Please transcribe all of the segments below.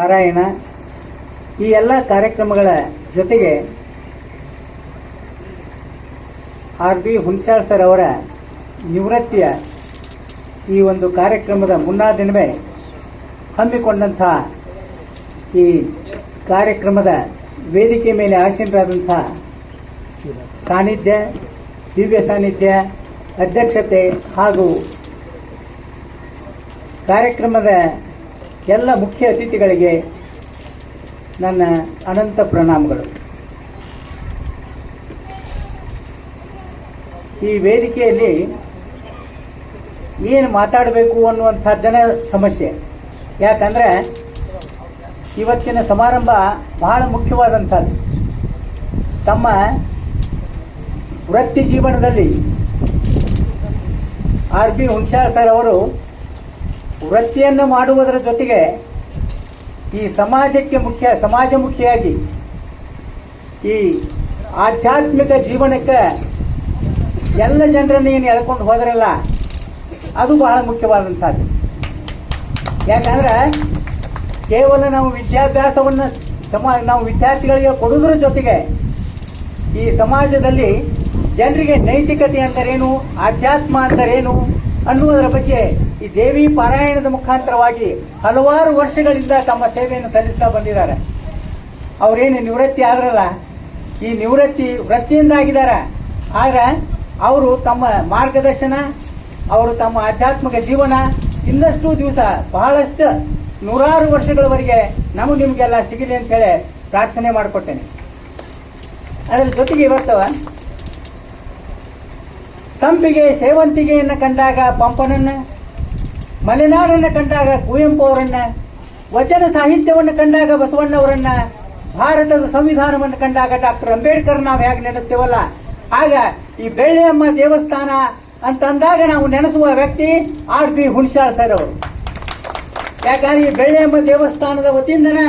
ಪಾರಾಯಣ ಈ ಎಲ್ಲ ಕಾರ್ಯಕ್ರಮಗಳ ಜೊತೆಗೆ ಆರ್ ಬಿ ಹುಣಸಾಳ್ ಸರ್ ಅವರ ನಿವೃತ್ತಿಯ ಈ ಒಂದು ಕಾರ್ಯಕ್ರಮದ ಮುನ್ನಾ ದಿನವೇ ಹಮ್ಮಿಕೊಂಡಂಥ ಈ ಕಾರ್ಯಕ್ರಮದ ವೇದಿಕೆ ಮೇಲೆ ಆಸೀನರಾದಂಥ ಸಾನ್ನಿಧ್ಯ, ದಿವ್ಯ ಸಾನ್ನಿಧ್ಯ, ಅಧ್ಯಕ್ಷತೆ ಹಾಗೂ ಕಾರ್ಯಕ್ರಮದ ಎಲ್ಲ ಮುಖ್ಯ ಅತಿಥಿಗಳಿಗೆ ನನ್ನ ಅನಂತ ಪ್ರಣಾಮಗಳು. ಈ ವೇದಿಕೆಯಲ್ಲಿ ಏನು ಮಾತಾಡಬೇಕು ಅನ್ನುವಂಥದ್ದನ ಸಮಸ್ಯೆ. ಯಾಕಂದ್ರೆ ಇವತ್ತಿನ ಸಮಾರಂಭ ಬಹಳ ಮುಖ್ಯವಾದಂಥದ್ದು. ತಮ್ಮ ವೃತ್ತಿ ಜೀವನದಲ್ಲಿ ಆರ್ ಬಿ ಹುಣಸಾಳ್ ಸರ್ ಅವರು ವೃತ್ತಿಯನ್ನು ಮಾಡುವುದರ ಜೊತೆಗೆ ಈ ಸಮಾಜಕ್ಕೆ ಮುಖ್ಯ ಸಮಾಜಮುಖಿಯಾಗಿ ಈ ಆಧ್ಯಾತ್ಮಿಕ ಜೀವನಕ್ಕೆ ಎಲ್ಲ ಜನರನ್ನು ಏನು ಎಳ್ಕೊಂಡು ಹೋದ್ರಲ್ಲ, ಅದು ಬಹಳ ಮುಖ್ಯವಾದಂಥದ್ದು. ಯಾಕಂದ್ರೆ ಕೇವಲ ನಾವು ವಿದ್ಯಾಭ್ಯಾಸವನ್ನು ಸಮ, ನಾವು ವಿದ್ಯಾರ್ಥಿಗಳಿಗೆ ಕೊಡುವುದರ ಜೊತೆಗೆ ಈ ಸಮಾಜದಲ್ಲಿ ಜನರಿಗೆ ನೈತಿಕತೆ ಅಂದರೇನು, ಆಧ್ಯಾತ್ಮ ಅಂತಾರೇನು ಅನ್ನುವುದರ ಬಗ್ಗೆ ಈ ದೇವಿ ಪಾರಾಯಣದ ಮುಖಾಂತರವಾಗಿ ಹಲವಾರು ವರ್ಷಗಳಿಂದ ತಮ್ಮ ಸೇವೆಯನ್ನು ಸಲ್ಲಿಸ್ತಾ ಬಂದಿದ್ದಾರೆ. ಅವರೇನು ನಿವೃತ್ತಿ ಆದ್ರಲ್ಲ ಈ ನಿವೃತ್ತಿ ವೃತ್ತಿಯಿಂದ ಆಗಿದ್ದಾರೆ ಆದ್ರೆ ಅವರು ತಮ್ಮ ಮಾರ್ಗದರ್ಶನ, ಅವರು ತಮ್ಮ ಆಧ್ಯಾತ್ಮಿಕ ಜೀವನ ಇನ್ನಷ್ಟು ದಿವಸ ಬಹಳಷ್ಟು ನೂರಾರು ವರ್ಷಗಳವರೆಗೆ ನಮಗೆ ನಿಮಗೆಲ್ಲ ಸಿಗಲಿ ಅಂತ ಹೇಳಿ ಪ್ರಾರ್ಥನೆ ಮಾಡಿಕೊಟ್ಟೇನೆ. ಅದರ ಜೊತೆಗೆ ಇವತ್ತು ಸಂಪಿಗೆ ಸೇವಂತಿಗೆಯನ್ನು ಕಂಡಾಗ ಪಂಪನನ್ನ, ಮಲೆನಾಡನ್ನು ಕಂಡಾಗ ಕುವೆಂಪು ಅವರನ್ನ ವಚನ ಸಾಹಿತ್ಯವನ್ನು ಕಂಡಾಗ ಬಸವಣ್ಣವರನ್ನ, ಭಾರತದ ಸಂವಿಧಾನವನ್ನು ಕಂಡಾಗ ಡಾಕ್ಟರ್ ಅಂಬೇಡ್ಕರ್ ನಾವು ಹೇಗೆ ನೆನೆಸ್ತೇವಲ್ಲ? ಆಗ ಈ ಬೆಳ್ಳಿಯಮ್ಮ ದೇವಸ್ಥಾನ ಅಂತಂದಾಗ ನಾವು ನೆನೆಸುವ ವ್ಯಕ್ತಿ ಆರ್ ಬಿ ಹುಣಸಾಳ್ ಸರ್ ಅವರು. ಯಾಕಂದ್ರೆ ಈ ಬೆಳ್ಳಿಯಮ್ಮ ದೇವಸ್ಥಾನದ ವತಿಯಿಂದನೇ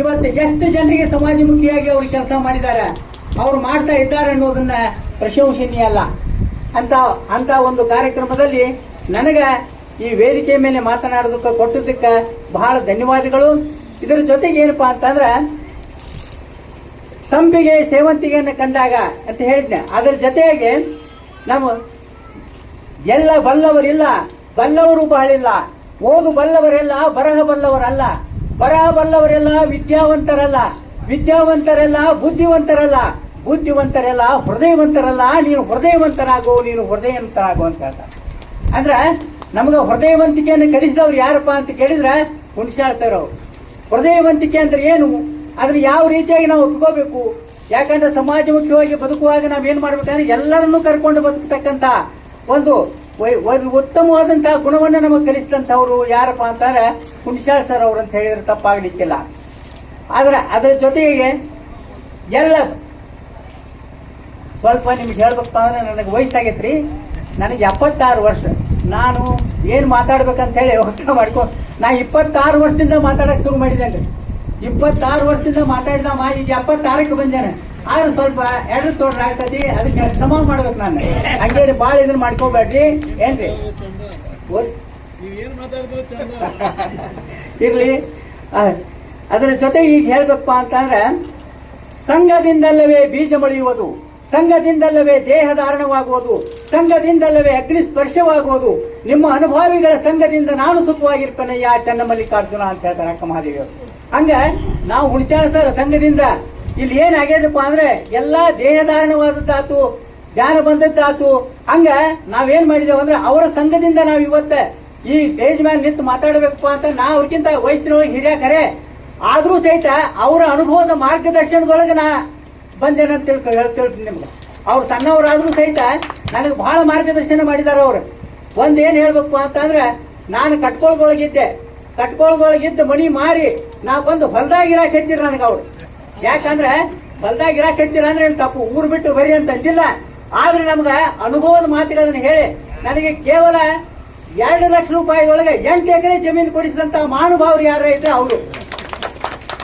ಇವತ್ತು ಎಷ್ಟು ಜನರಿಗೆ ಸಮಾಜಮುಖಿಯಾಗಿ ಅವರು ಕೆಲಸ ಮಾಡಿದ್ದಾರೆ, ಅವ್ರು ಮಾಡ್ತಾ ಇದ್ದಾರೆ ಅನ್ನೋದನ್ನ ಪ್ರಶಂಸನೀಯ ಅಲ್ಲ. ಅಂತ ಅಂತ ಒಂದು ಕಾರ್ಯಕ್ರಮದಲ್ಲಿ ನನಗ ಈ ವೇದಿಕೆ ಮೇಲೆ ಮಾತನಾಡೋದಕ್ಕೆ ಕೊಟ್ಟಿದ್ದಕ್ಕೆ ಬಹಳ ಧನ್ಯವಾದಗಳು. ಇದರ ಜೊತೆಗೆ ಏನಪ್ಪಾ ಅಂತಂದ್ರೆ ಸಂಪಿಗೆ ಸೇವಂತಿಗೆಯನ್ನು ಕಂಡಾಗ ಅಂತ ಹೇಳಿದ್ನೆ. ಅದರ ಜೊತೆಗೆ ನಮ್ಮ ಎಲ್ಲ ಬಲ್ಲವರಿಲ್ಲ, ಬಲ್ಲವರು ಬಹಳಿಲ್ಲ ಓದು ಬಲ್ಲವರೆಲ್ಲ, ಬರಹ ಬಲ್ಲವರಲ್ಲ, ಬರಹ ಬಲ್ಲವರೆಲ್ಲ ವಿದ್ಯಾವಂತರಲ್ಲ, ವಿದ್ಯಾವಂತರೆಲ್ಲ ಬುದ್ಧಿವಂತರಲ್ಲ. ಬುದ್ಧಿವಂತರೆಲ್ಲ, ಹೃದಯವಂತರಲ್ಲ, ನೀನು ಹೃದಯವಂತರಾಗು ನೀನು ಹೃದಯವಂತರಾಗು ಅಂತ ಹೇಳ್ತಾರೆ. ಅಂದ್ರೆ, ನಮಗೆ ಹೃದಯವಂತಿಕೆಯನ್ನು ಕಲಿಸಿದವ್ರು ಯಾರಪ್ಪ ಅಂತ ಕೇಳಿದ್ರೆ ಹುಣಸಾಳ್ತಾರ ಹೃದಯವಂತಿಕೆ ಅಂದ್ರೆ ಏನು? ಅದ್ರ ಯಾವ ರೀತಿಯಾಗಿ ನಾವು ಒಪ್ಕೋಬೇಕು? ಯಾಕಂದ್ರೆ ಸಮಾಜಮುಖಿಯಾಗಿ ಬದುಕುವಾಗ ನಾವೇನ್ ಮಾಡ್ಬೇಕಂದ್ರೆ, ಎಲ್ಲರನ್ನು ಕರ್ಕೊಂಡು ಬದುಕತಕ್ಕಂತ ಒಂದು ಉತ್ತಮವಾದಂತಹ ಗುಣವನ್ನು ನಮಗೆ ಕಲಿಸಿದಂಥವ್ರು ಯಾರಪ್ಪ ಅಂತಾರೆ ಹುಣಸಾಳ್ ಸರ್ ಅವರು ಅಂತ ಹೇಳಿದ್ರೆ ತಪ್ಪಾಗ್ಲಿಕ್ಕಿಲ್ಲ. ಆದ್ರೆ ಅದರ ಜೊತೆಗೆ, ಎಲ್ಲ ಸ್ವಲ್ಪ ನಿಮ್ಗೆ ಹೇಳ್ಬೇಕಪ್ಪ ಅಂದ್ರೆ ನನಗೆ ವಯಸ್ಸಾಗೈತ್ರಿ. ನನಗೆ ಎಪ್ಪತ್ತಾರು ವರ್ಷ. ನಾನು ಏನು ಮಾತಾಡ್ಬೇಕಂತ ಹೇಳಿ ವ್ಯವಸ್ಥೆ ಮಾಡ್ಕೊ, ನಾ ಇಪ್ಪತ್ತಾರು ವರ್ಷದಿಂದ ಮಾತಾಡಕ್ಕೆ ಶುರು ಮಾಡಿದ್ದೇನೆ ಇಪ್ಪತ್ತಾರು ವರ್ಷದಿಂದ ಮಾತಾಡಿದ ಮಾ ಈಗ ಎಪ್ಪತ್ತಾರಕ್ಕೆ ಬಂದೇನೆ. ಆದ್ರೆ ಸ್ವಲ್ಪ ಎರಡು ತೋಡ್ರ ಆಗ್ತದೆ ಅದಕ್ಕೆ ಕ್ಷಮ ಮಾಡ್ಬೇಕು ನಾನು. ಹಂಗೆ ಭಾಳ ಇದನ್ನ ಮಾಡ್ಕೋಬೇಡ್ರಿ. ಏನ್ರಿ? ಇರ್ಲಿ. ಅದರ ಜೊತೆ ಈಗ ಹೇಳ್ಬೇಕಪ್ಪ ಅಂತಂದ್ರೆ, ಸಂಘದಿಂದಲ್ಲವೇ ಬೀಜ ಮೊಳೆಯುವುದು. ಸಂಘದಿಂದಲ್ಲವೇ ದೇಹ ಧಾರಣವಾಗುವುದು, ಸಂಘದಿಂದಲ್ಲವೇ ಅಗ್ನಿ ಸ್ಪರ್ಶವಾಗುವುದು. ನಿಮ್ಮ ಅನುಭವಿಗಳ ಸಂಘದಿಂದ ನಾನು ಸುಖವಾಗಿರ್ಪೇನಯ್ಯ ಚನ್ನ ಮಲ್ಲಿಕಾರ್ಜುನ ಅಂತ ಹೇಳ್ತಾರೆ ಅಕ್ಕ ಮಹಾದೇವಿ ಅವರು. ಹಂಗ ನಾವು ಹುಣಸಾಳ ಸರ್ ಸಂಘದಿಂದ ಇಲ್ಲಿ ಏನಾಗ್ಯದಪ್ಪ ಅಂದ್ರೆ ಎಲ್ಲಾ ದೇಹ ಧಾರಣವಾದದ್ದಾತು, ಧ್ಯಾನ ಬಂದದ್ದಾತು. ಹಂಗ ನಾವೇನ್ ಮಾಡಿದೇವು ಅಂದ್ರೆ ಅವರ ಸಂಘದಿಂದ ನಾವು ಇವತ್ತ ಈ ಸ್ಟೇಜ್ ಮೇಲೆ ನಿಂತು ಮಾತಾಡಬೇಕಪ್ಪ ಅಂತ ನಾ ಅವ್ರಿಗಿಂತ ವಯಸ್ಸಿನೊಳಗೆ ಹಿರಿಯ ಖರೆ ಆದ್ರೂ ಸಹಿತ ಅವರ ಅನುಭವದ ಮಾರ್ಗದರ್ಶನದೊಳಗೆ ನಾ ಬಂದೇನಂತ ಹೇಳ್ತೀನಿ ನಿಮ್ಗೆ. ಅವ್ರು ಸಣ್ಣವರಾದ್ರೂ ಸಹಿತ ನನಗೆ ಬಹಳ ಮಾರ್ಗದರ್ಶನ ಮಾಡಿದಾರ ಅವ್ರು. ಒಂದ್ ಏನ್ ಹೇಳ್ಬೇಕು ಅಂತಂದ್ರೆ, ನಾನು ಕಟ್ಕೊಳ್ಗೊಳಗಿದ್ದೆ. ಕಟ್ಕೊಳ್ಗೊಳಗಿದ್ದ ಮಣಿ ಮಾರಿ ನಾ ಬಂದು ಹೊಲ್ದಾಗ ಇರಾಕ್ ಹಚ್ಚಿರ ನನಗೆ ಅವ್ರು. ಯಾಕಂದ್ರೆ, ಹೊಲ್ದಾಗ ಇರಾಕ್ ಹಚ್ಚಿರ ಅಂದ್ರೆ ತಪ್ಪು? ಊರು ಬಿಟ್ಟು ಬರಿ ಅಂತ ಅಂದಿಲ್ಲ. ಆದ್ರೆ ನಮ್ಗೆ ಅನುಭವದ ಮಾತುಗಳನ್ನ ಹೇಳಿ. ನನಗೆ ಕೇವಲ ಎರಡು ಲಕ್ಷ ರೂಪಾಯಿ ಒಳಗೆ ಎಂಟು ಎಕರೆ ಜಮೀನು ಕೊಡಿಸಿದಂತ ಮಹಾನುಭಾವರು ಯಾರ ಇದ್ರೆ ಅವರು.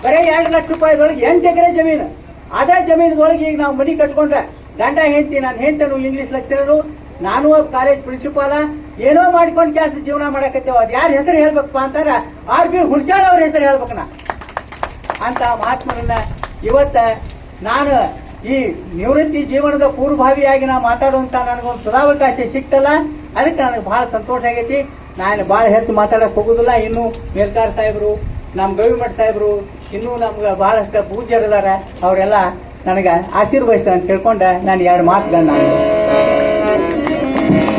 ಬರೀ ಎರಡು ಲಕ್ಷ ರೂಪಾಯಿ ಒಳಗೆ ಎಂಟು ಎಕರೆ ಜಮೀನು. ಅದೇ ಜಮೀನದೊಳಗೆ ಈಗ ನಾವು ಮನಿ ಕಟ್ಕೊಂಡ್ರೆ ಗಂಡ ಹೆಂಡತಿ, ನಾನು ಹೆಂಡತನು ಇಂಗ್ಲಿಷ್ ಲೆಕ್ಚರರು ನಾನು ಕಾಲೇಜ್ ಪ್ರಿನ್ಸಿಪಾಲ ಏನೋ ಮಾಡ್ಕೊಂಡು ಕೆಲಸ ಜೀವನ ಮಾಡಕತ್ತೇವ. ಅದು ಯಾರ ಹೆಸರು ಹೇಳ್ಬೇಕಪ್ಪ ಅಂತಾರ, ಆರ್ ಬಿ ಹುಣಸಾಳ ಅವ್ರ ಹೆಸರು ಹೇಳ್ಬೇಕು ನಾ. ಅಂತ ಮಹಾತ್ಮರನ್ನ ಇವತ್ತ ನಾನು ಈ ನಿವೃತ್ತಿ ಜೀವನದ ಪೂರ್ವಭಾವಿಯಾಗಿ ನಾ ಮಾತಾಡುವಂತ ನನಗೊಂದು ಸದಾವಕಾಶ ಸಿಕ್ತಲ್ಲ, ಅದಕ್ಕೆ ನನಗೆ ಬಹಳ ಸಂತೋಷ ಆಗೈತಿ. ನಾನು ಬಹಳ ಹೆಚ್ಚು ಮಾತಾಡಕ್ ಹೋಗುದಿಲ್ಲ. ಇನ್ನು ಮೇಲ್ಕಾರ್ ಸಾಹೇಬರು ನಮ್ಮ ಗವಿಮಠ ಸಾಹೇಬರು ಇನ್ನೂ ನಮ್ಗೆ ಬಹಳಷ್ಟು ಪೂಜ್ಯರಿದ್ದಾರೆ. ಅವರೆಲ್ಲ ನನಗೆ ಆಶೀರ್ವಹಿಸ್ತಾರೆ ಅಂತ ತಿಳ್ಕೊಂಡ. ನಾನು ಎರಡು ಮಾತುಗಳನ್ನ